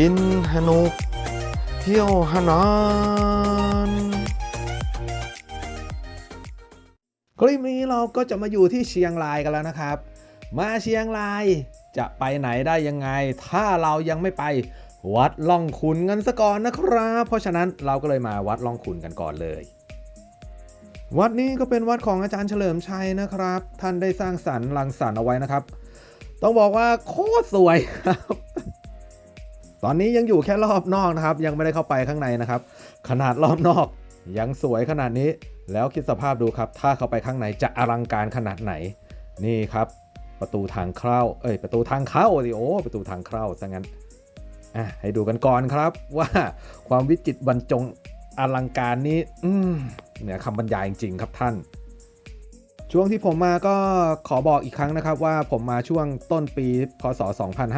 กินฮนุก เที่ยวฮานานคลิปนี้เราก็จะมาอยู่ที่เชียงรายกันแล้วนะครับ มาเชียงรายจะไปไหนได้ยังไง ถ้าเรายังไม่ไปวัดล่องขุนกันซะก่อนนะครับ เพราะฉะนั้นเราก็เลยมาวัดล่องขุนกันก่อนเลย วัดนี้ก็เป็นวัดของอาจารย์เฉลิมชัยนะครับ ท่านได้สร้างสรรค์รังสรรค์เอาไว้นะครับ ต้องบอกว่าโคตรสวยครับ ตอนนี้ยังอยู่แค่รอบนอกนะครับ ยังไม่ได้เข้าไปข้างในนะครับ ขนาดรอบนอก ยังสวยขนาดนี้ แล้วคิดสภาพดูครับ ถ้าเข้าไปข้างในจะอลังการขนาดไหน นี่ครับ ประตูทางเข้า เอ้ย ประตูทางเข้าสิโอประตูทางเข้าซะงั้นอะให้ดูกันก่อนครับ ว่าความวิจิตรบรรจงอลังการนี้ อืเหนือคำบรรยายจริงๆครับท่าน ช่วงที่ผมมาก็ขอบอกอีกครั้งนะครับ ว่าผมมาช่วงต้นปีพศ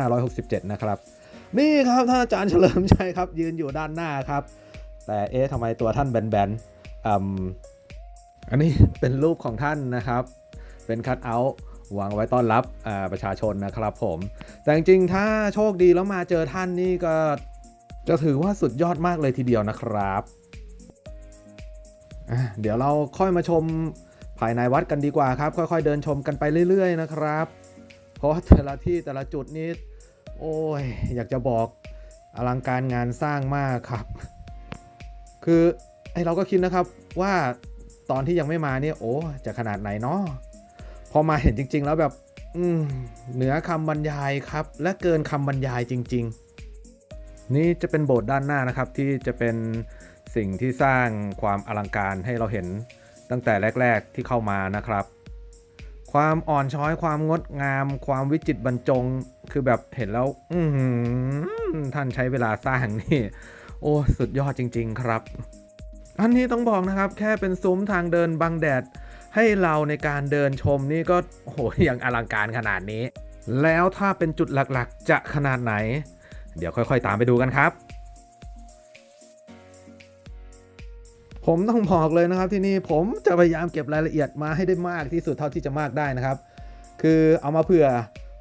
2567 นะครับ นี่ครับท่านอาจารย์เฉลิมชัยครับยืนอยู่ด้านหน้าครับ แต่เอ๊ะทำไมตัวท่านแบนๆออันนี้เป็นรูปของท่านนะครับ เป็นคัตเอาท์วางไว้ต้อนรับประชาชนนะครับผม แต่จริงๆ ถ้าโชคดีแล้วมาเจอท่านนี่ก็จะถือว่าสุดยอดมากเลยทีเดียวนะครับ เดี๋ยวเราค่อยมาชมภายในวัดกันดีกว่าครับ ค่อย ๆ เดินชมกันไปเรื่อย ๆ นะครับ เพราะแต่ละที่แต่ละจุดนี้ โอ้ย อยากจะบอกอลังการงานสร้างมากครับ คือไอเราก็คิดนะครับว่าตอนที่ยังไม่มาเนี่ยโอ้จะขนาดไหนเนาะพอมาเห็นจริง ๆ แล้วแบบอืเหนือคำบรรยายครับ และเกินคำบรรยายจริง ๆ นี่จะเป็นโบสถ์ด้านหน้านะครับ ที่จะเป็นสิ่งที่สร้างความอลังการให้เราเห็นตั้งแต่แรก ๆที่เข้ามานะครับ ความอ่อนช้อยความงดงาม ความวิจิตรบรรจง คือแบบเห็นแล้ว อืท่านใช้เวลาสร้างนี่ โอ้สุดยอดจริง ๆ ครับ อันนี้ต้องบอกนะครับ แค่เป็นซุ้มทางเดินบังแดด ให้เราในการเดินชมนี่ก็โอ้โหยังอลังการขนาดนี้ แล้วถ้าเป็นจุดหลักๆ จะขนาดไหน เดี๋ยวค่อย ๆ ตามไปดูกันครับ ผมต้องบอกเลยนะครับที่นี่ผมจะพยายามเก็บรายละเอียดมาให้ได้มากที่สุดเท่าที่จะมากได้นะครับ คือเอามาเผื่อ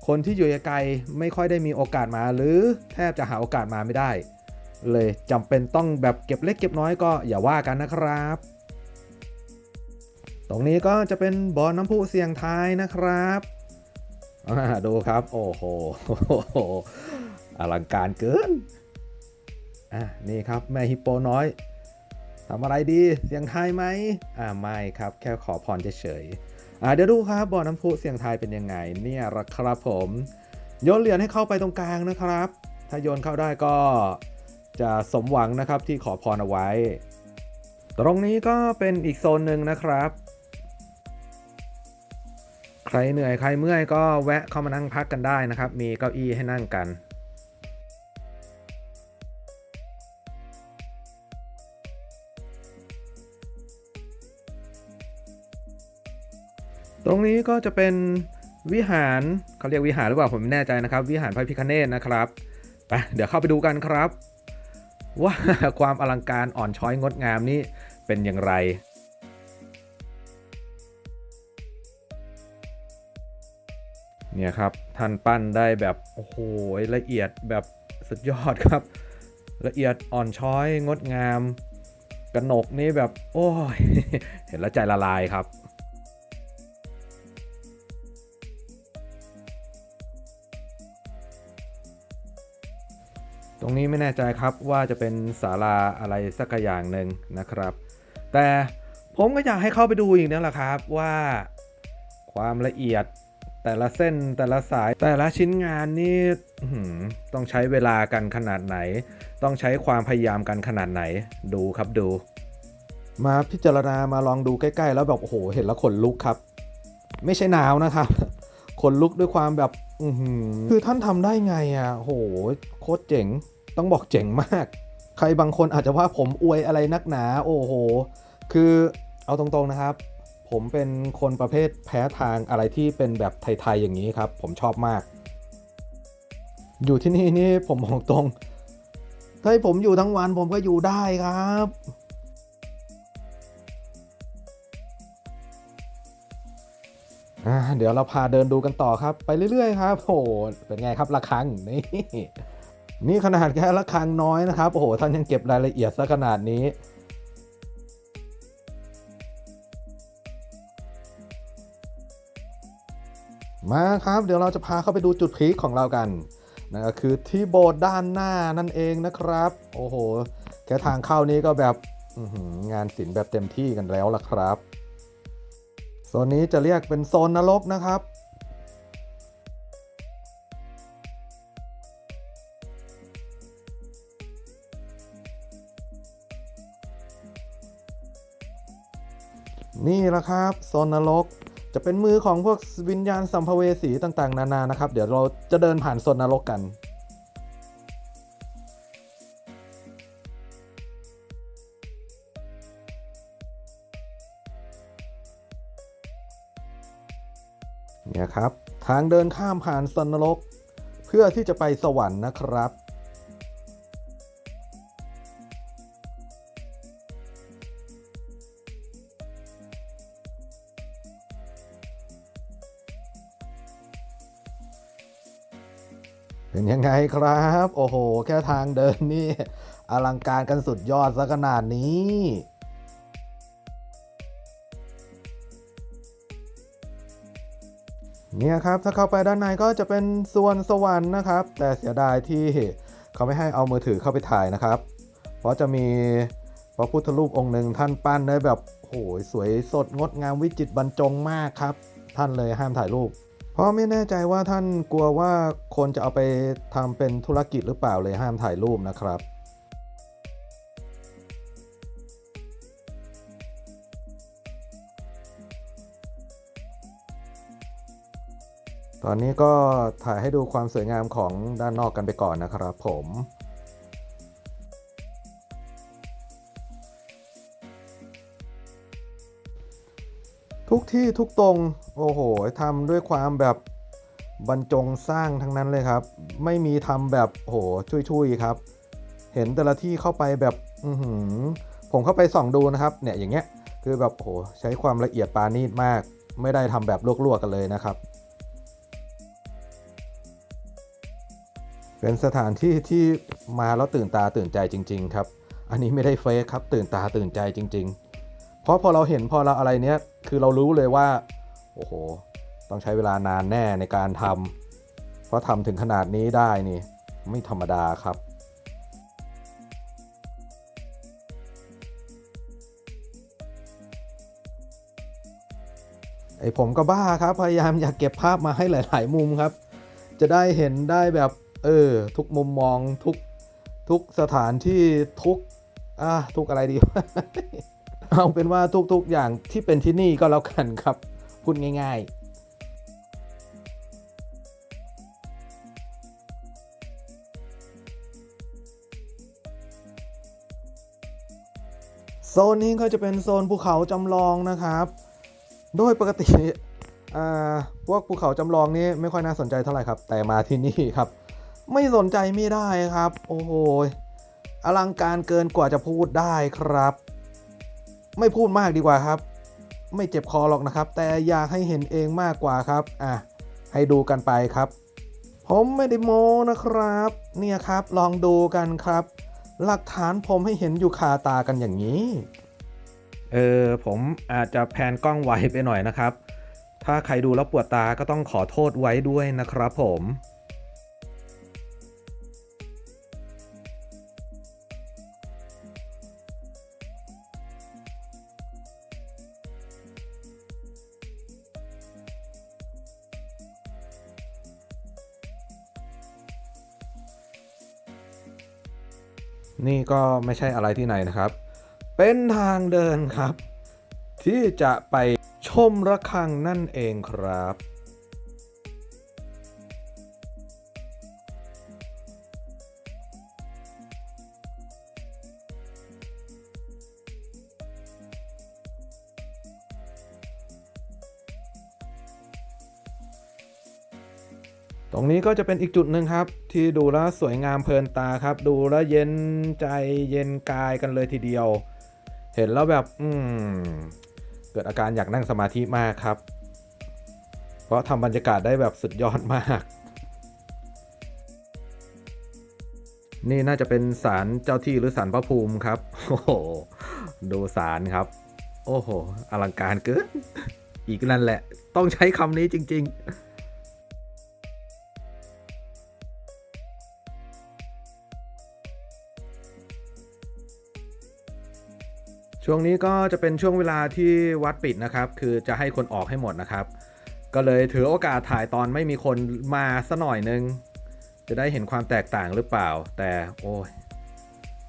คนที่อยู่ไกลไม่ค่อยได้มีโอกาสมา หรือแทบจะหาโอกาสมาไม่ได้ เลยจำเป็นต้องแบบเก็บเล็กเก็บน้อยก็อย่าว่ากันนะครับ ตรงนี้ก็จะเป็นบ่อน้ำพุเสียงท้ายนะครับอ่าดูครับ โอ้โหอลังการเกินอะนี่ครับแม่ฮิปโปน้อย ทำอะไรดีเสียงทายไหมอ่าไม่ครับ แค่ขอพรเฉยๆอ่าเดี๋ยวดูครับบ่อน้ำพุเสียงทายเป็นยังไง เนี่ยละครับผมโยนเหรียญให้เข้าไปตรงกลางนะครับ ถ้าโยนเข้าได้ก็จะสมหวังนะครับที่ขอพรเอาไว้ ตรงนี้ก็เป็นอีกโซนหนึ่งนะครับ ใครเหนื่อยใครเมื่อยก็แวะเข้ามานั่งพักกันได้นะครับ มีเก้าอี้ให้นั่งกัน ตรงนี้ก็จะเป็นวิหารเขาเรียกวิหารหรือเปล่าผมไม่แน่ใจนะครับ วิหารพระพิคเนตนะครับไปเดี๋ยวเข้าไปดูกันครับ ว่าความอลังการอ่อนช้อยงดงามนี้เป็นอย่างไรเนี่ยครับท่านปั้นได้แบบโอ้โหละเอียดแบบสุดยอดครับ ละเอียดอ่อนช้อยงดงามกระหนกนี่แบบ โอ้ยเห็นแล้วใจละลายครับ ตรงนี้ไม่แน่ใจครับว่าจะเป็นศาลาอะไรสักอย่างหนึ่งนะครับ แต่ผมก็อยากให้เข้าไปดูอีกนั่นแหละครับว่าความละเอียดแต่ละเส้นแต่ละสายแต่ละชิ้นงานนี้ต้องใช้เวลากันขนาดไหน ต้องใช้ความพยายามกันขนาดไหนดูครับดู มาพิจารณามาลองดูใกล้ ๆ แล้วแบบโอ้โหเห็นแล้วขนลุกครับ ไม่ใช่หนาวนะครับขนลุกด้วยความแบบ คือท่านทำได้ไงอะโหโคตรเจ๋ง ต้องบอกเจ๋งมาก ใครบางคนอาจจะว่าผมอวยอะไรนักหนา โอ้โห คือเอาตรงๆนะครับ ผมเป็นคนประเภทแพ้ทางอะไรที่เป็นแบบไทย ๆ อย่างนี้ครับ ผมชอบมาก อยู่ที่นี่นี่ผมบอกตรงถ้าให้ผมอยู่ทั้งวันผมก็อยู่ได้ครับ เดี๋ยวเราพาเดินดูกันต่อครับ ไปเรื่อยๆครับโอ้โหเป็นไงครับระฆังนี่นี่ขนาดแค่ละคังน้อยนะครับ โอ้โหท่านยังเก็บรายละเอียดซะขนาดนี้มาครับเดี๋ยวเราจะพาเข้าไปดูจุดพีคของเรากันนั่นก็คือที่โบสถ์ด้านหน้านั่นเองนะครับ โอ้โห แค่ทางเข้านี้ก็แบบงานศิลป์แบบเต็มที่กันแล้วล่ะครับ โซนนี้จะเรียกเป็นโซนนรกนะครับ นี่แหละครับโซนนรกจะเป็นมือของพวกวิญญาณสัมภเวสีต่างๆ นานานะครับ เดี๋ยวเราจะเดินผ่านโซนนรกกัน นี่ยครับ ทางเดินข้ามผ่านโซนนรก เพื่อที่จะไปสวรรค์นะครับ เป็นยังไงครับ โอ้โห แค่ทางเดินนี่ อลังการกันสุดยอดซะขนาดนี้ เนี่ยครับถ้าเข้าไปด้านในก็จะเป็นส่วนสวรรค์นะครับ แต่เสียดายที่เขาไม่ให้เอามือถือเข้าไปถ่ายนะครับ เพราะจะมีพระพุทธรูปองค์หนึ่งท่านปั้นได้แบบโอ้โหสวยสดงดงามวิจิตรบรรจงมากครับ ท่านเลยห้ามถ่ายรูป เพราะไม่แน่ใจว่าท่านกลัวว่าคนจะเอาไปทำเป็นธุรกิจหรือเปล่าเลยห้ามถ่ายรูปนะครับ อนนี้ก็ถ่ายให้ดูความสวยงามของด้านนอกกันไปก่อนนะครับผมทุกที่ทุกตรง โอ้โหทำด้วยความแบบบรรจงสร้างทั้งนั้นเลยครับ ไม่มีทำแบบโอ้โหช่วยๆครับ เห็นแต่ละที่เข้าไปแบบอืผมเข้าไปส่องดูนะครับ เนี่ยอย่างเงี้ยคือแบบโอ้โหใช้ความละเอียดปราณีตมาก ไม่ได้ทำแบบลวกๆกันเลยนะครับ เป็นสถานที่ที่มาแล้วตื่นตาตื่นใจจริง ๆ ครับ อันนี้ไม่ได้เฟกครับตื่นตาตื่นใจจริง ๆ เพราะพอเราเห็นพอเราอะไรเนี้ยคือเรารู้เลยว่าโอ้โหต้องใช้เวลานานแน่ในการทำเพราะทำถึงขนาดนี้ได้นี่ไม่ธรรมดาครับไอผมก็บ้าครับ พยายามอยากเก็บภาพมาให้หลาย ๆ มุมครับ จะได้เห็นได้แบบ เออ ทุกมุมมองทุกทุกสถานที่ทุกอะทุกอะไรดี เอาเป็นว่าทุกๆอย่างที่เป็นที่นี่ก็แล้วกันครับ พูดง่ายๆ โซนนี้ก็จะเป็นโซนภูเขาจำลองนะครับ โดยปกติพวกภูเขาจำลองนี้ไม่ค่อยน่าสนใจเท่าไหร่ครับ แต่มาที่นี่ครับ ไม่สนใจไม่ได้ครับ โอ้โหอลังการเกินกว่าจะพูดได้ครับ ไม่พูดมากดีกว่าครับ ไม่เจ็บคอหรอกนะครับ แต่อยากให้เห็นเองมากกว่าครับ อะ ให้ดูกันไปครับ ผมไม่ได้โม้นะครับ เนี่ยครับลองดูกันครับ หลักฐานผมให้เห็นอยู่คาตากันอย่างนี้ เออผมอาจจะแพนกล้องไวไปหน่อยนะครับ ถ้าใครดูแล้วปวดตาก็ต้องขอโทษไว้ด้วยนะครับผม นี่ก็ไม่ใช่อะไรที่ไหนนะครับ เป็นทางเดินครับ ที่จะไปชมระฆังนั่นเองครับ รงนี้ก็จะเป็นอีกจุดหนึ่งครับ ที่ดูแล้วสวยงามเพลินตาครับ ดูแล้วเย็นใจเย็นกายกันเลยทีเดียว เห็นแล้วแบบอืมเกิดอาการอยากนั่งสมาธิมากครับ เพราะทำบรรยากาศได้แบบสุดยอดมาก นี่น่าจะเป็นศาลเจ้าที่หรือศาลพระภูมิครับ โอ้โห ดูศาลครับ โอ้โห อลังการเกินอีกนั่นแหละ ต้องใช้คำนี้จริง ๆ ช่วงนี้ก็จะเป็นช่วงเวลาที่วัดปิดนะครับ คือจะให้คนออกให้หมดนะครับ ก็เลยถือโอกาสถ่ายตอนไม่มีคนมาซะหน่อยนึง จะได้เห็นความแตกต่างหรือเปล่า แต่โอ้ย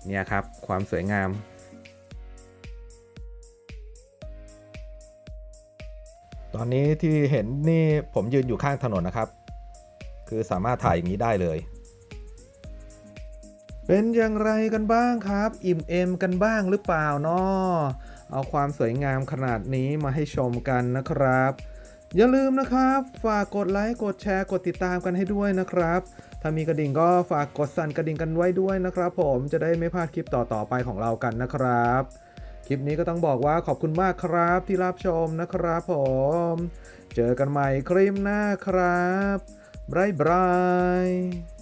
เนี่ยครับความสวยงาม ตอนนี้ที่เห็นนี่ผมยืนอยู่ข้างถนนนะครับ คือสามารถถ่ายอย่างนี้ได้เลย เป็นอย่างไรกันบ้างครับ อิ่มเอมกันบ้างหรือเปล่าเนาะเอาความสวยงามขนาดนี้มาให้ชมกันนะครับ อย่าลืมนะครับ ฝากกดไลค์กดแชร์กดติดตามกันให้ด้วยนะครับ ถ้ามีกระดิ่งก็ฝากกดสั่นกระดิ่งกันไว้ด้วยนะครับ ผมจะได้ไม่พลาดคลิปต่อๆไปของเรากันนะครับ คลิปนี้ก็ต้องบอกว่าขอบคุณมากครับที่รับชมนะครับผม เจอกันใหม่คลิปหน้าครับบายบาย